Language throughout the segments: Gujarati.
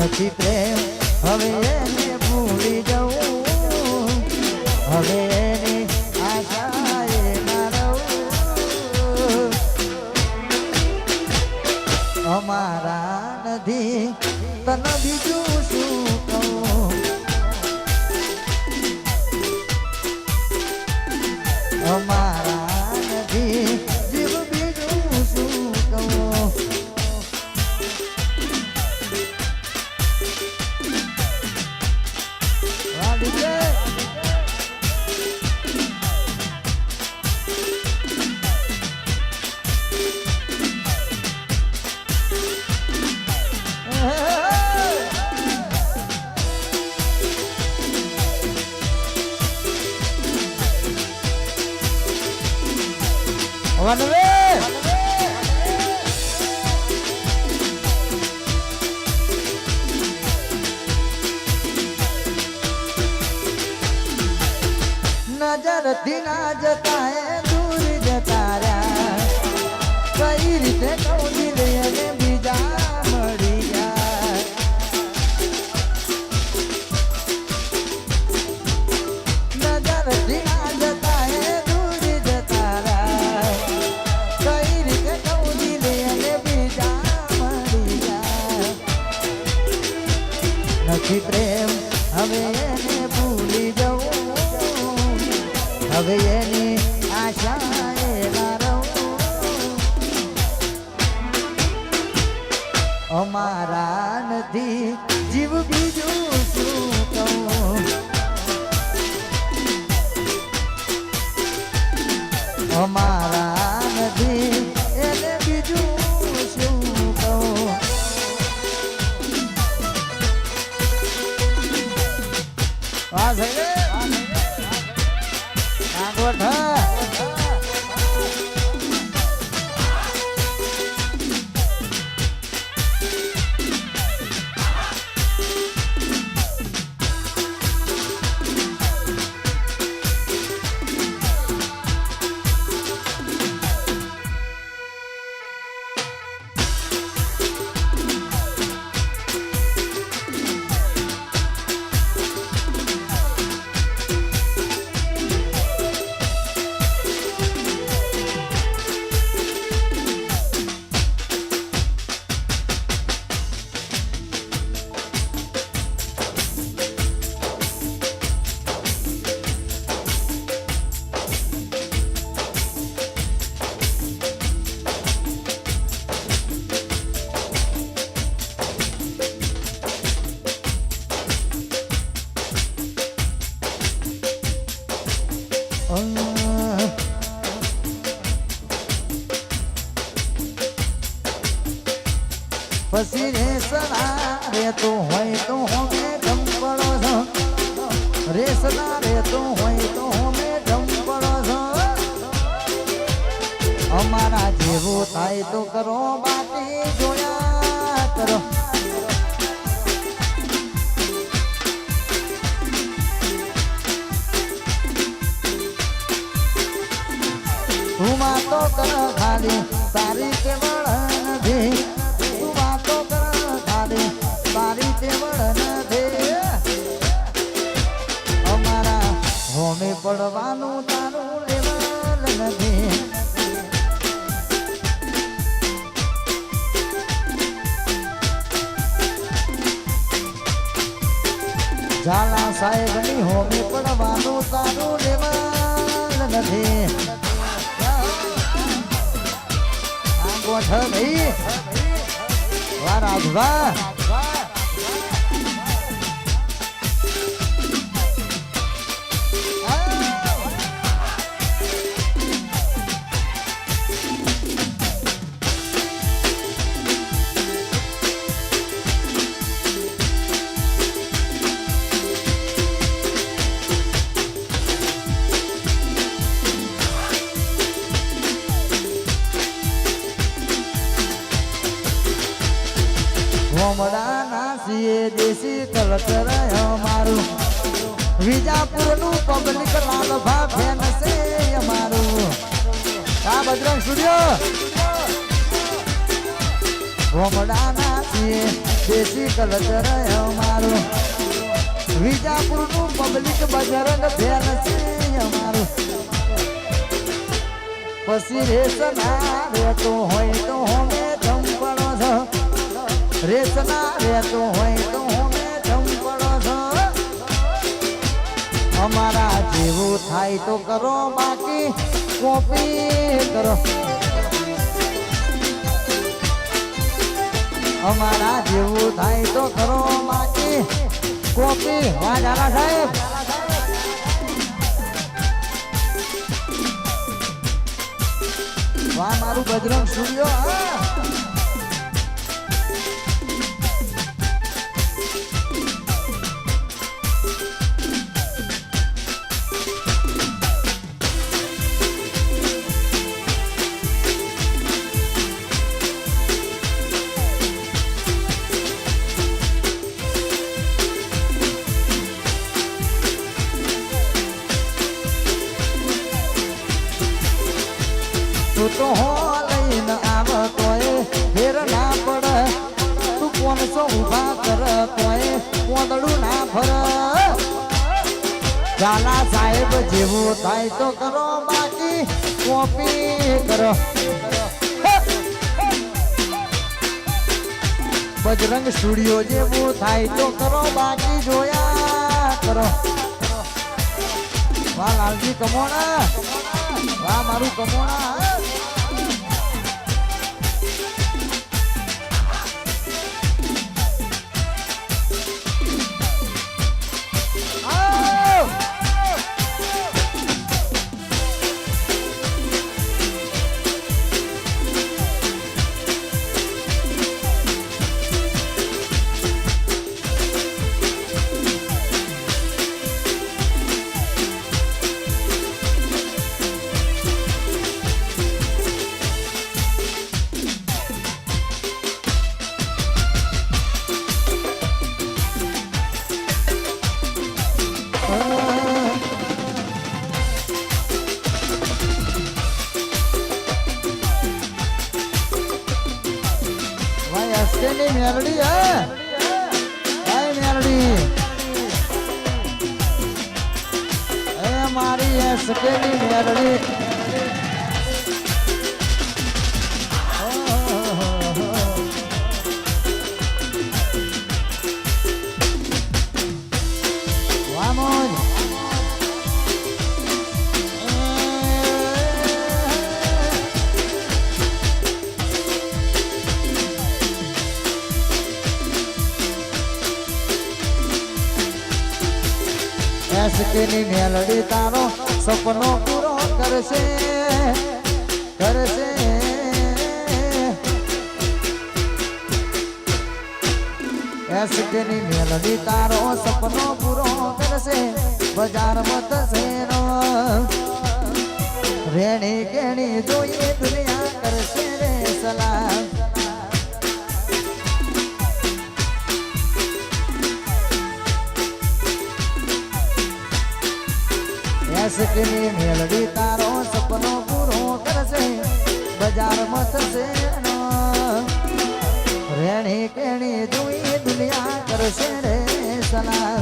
નથી પ્રેમ. હવે એને ભૂલી જવું. હવે એની રહું અમારા નથી તને બીજું શું? ના જતા રહ્યા કઈ રીતે કહું દિલ બીજા મળી ગયા નજરથી ના જતા એ કઈ રીતે કહું દિલ બીજા મળી ગયા નથી પ્રેમ હવે એને ભૂલી જવું હવે એની અમારા નથી. જીવ બીજું શું કહું? અમારા પછી રે સના હોય તો હોમે ઢંપળો છો. રે સના હોય તો હોમે ઢંપળો છો. અમારા જેવો થાય તો કરો બાકી કર ખાલી તારી અમારા હોમે પડવાનું તારું લેવલ નથી. ઝાલા સાહેબની હોમે પડવાનું તારું લેવલ નથી. ગોઠ ભાઈ વાહ રાજભા કલચર અમારું વિજાપુરનું પબ્લિક બજરંગ છે અમારું. પછી રેસના રહેતો હોય તો હોમે ચંપડો છ રેસના રહેતો હોય તો હોમે ચંપડો છ અમારા જેવું થાય તો કરો બાકી કોપી કરો. અમારા જેવું થાય તો કરો માટી કોપી વાજારા સાહેબ. વા મારું બજરંગ સૂર્યો હા. તો હો લઈને આવતોય ફેર ના પડે, તું કોણસો ઊભા કર તોય. કોદડું ના ફર ચાલા સાહેબ જેવું થાય તો કરો બાકી, કોપી કરો. બજરંગ સ્ટુડિયો જેવું થાય તો કરો બાકી, જોયા કરો. વાલાલજી કમોણા. વાહ મારું કમોણા અસ્કેની મેલડી હે ભાઈ મેલડી એ મારી અસ્કેની મેલડી એસકેની મેલડી તારો સપનો પૂરો કરશે કરશે. એસકેની મેલડી તારો સપનો પૂરો કરશે, બજારમાં થશે રેણી કેણી જોઈએ દુનિયા કરશે એસકની મેળવી તારો સપનો પૂરો કરશે બજારમાં થશે રેણી કેણી જોઈ દુનિયા કરશે રે સલામ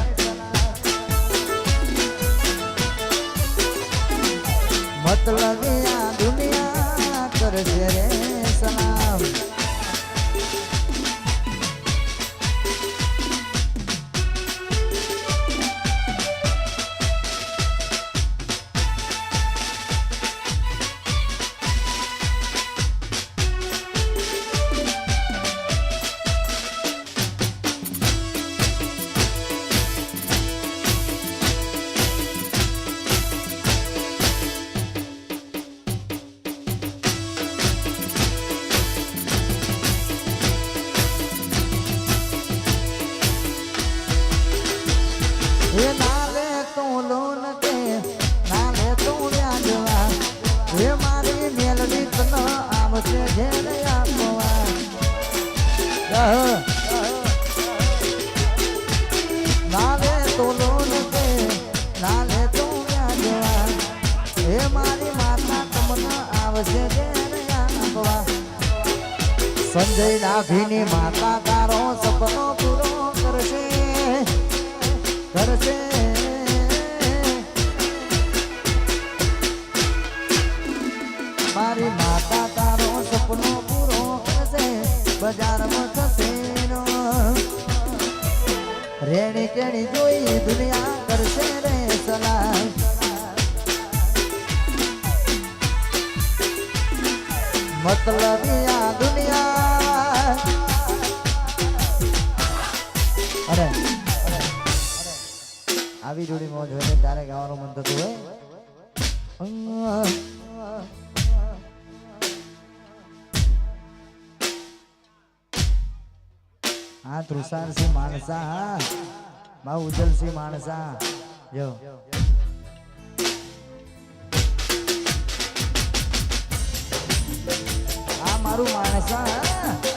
સંજય નાભીની માતા તારો સપનો પૂરો કરશે કરશે મારી માતા તારો સપનો પૂરો કરશે બજારમાં થશે નો રેણી કેણી જોઈ દુનિયા કરશે રે સલાહ મતલબ આ દુનિયા અરે આવી જોડી મોજ હોય ત્યારે ગાવાનું મન થતું હોય? હા, તૃષારસિંહ માણસા હા. બા ઉજલસિંહ માણસા જો. આ મારું માણસા હા.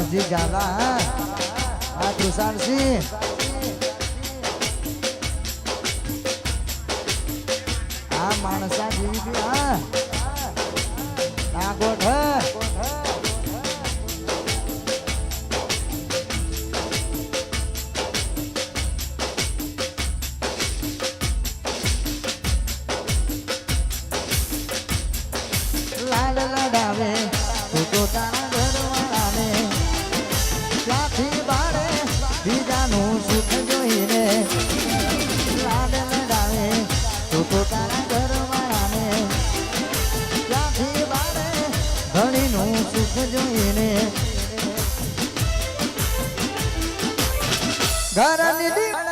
પ્રકાશજી ઝાલા હા તૃષારસિંહ ઘરની